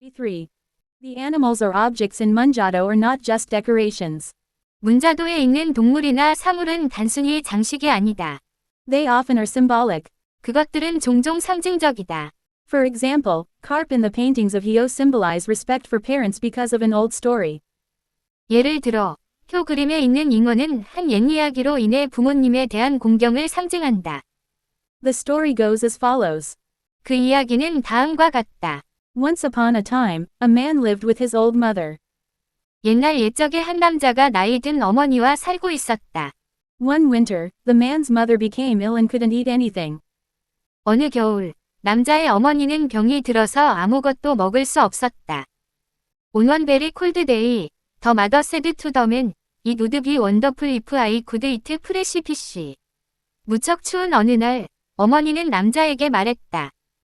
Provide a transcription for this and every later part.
3. The animals or objects in Munjado are not just decorations. 문자도에 있는 동물이나 사물은 단순히 장식이 아니다. They often are symbolic. 그것들은 종종 상징적이다. For example, carp in the paintings of Hio symbolize respect for parents because of an old story. 예를 들어, 표 그림에 있는 잉어는 한 옛 이야기로 인해 부모님에 대한 공경을 상징한다. The story goes as follows. 그 이야기는 다음과 같다. Once upon a time, a man lived with his old mother. 옛날 옛적에 한 남자가 나이 든 어머니와 살고 있었다. One winter, the man's mother became ill and couldn't eat anything. 어느 겨울, 남자의 어머니는 병이 들어서 아무것도 먹을 수 없었다. 온원베리 콜드데이, 더 마더 세드 투더맨, 이 누드비 원더풀 이프 아이 구드 이트 프레시 피쉬. 무척 추운 어느 날, 어머니는 남자에게 말했다.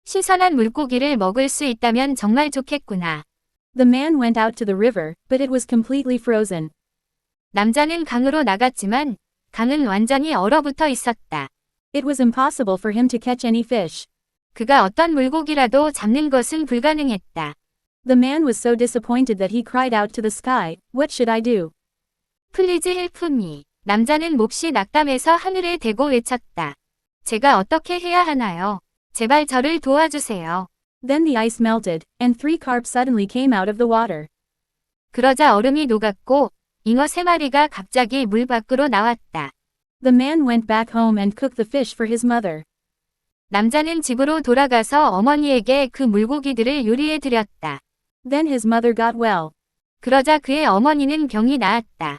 신선한 물고기를 먹을 수 있다면 정말 좋겠구나. The man went out to the river, but it was completely frozen. 남자는 강으로 나갔지만, 강은 완전히 얼어붙어 있었다. It was impossible for him to catch any fish. 그가 어떤 물고기라도 잡는 것은 불가능했다. The man was so disappointed that he cried out to the sky, What should I do? 플리즈 헬프미. 남자는 몹시 낙담해서 하늘에 대고 외쳤다. 제가 어떻게 해야 하나요? 제발 저를 도와주세요. Then the ice melted, and three carp suddenly came out of the water. 그러자 얼음이 녹았고, 잉어 세 마리가 갑자기 물 밖으로 나왔다. The man went back home and cooked the fish for his mother. 남자는 집으로 돌아가서 어머니에게 그 물고기들을 요리해 드렸다. Then his mother got well. 그러자 그의 어머니는 병이 나았다.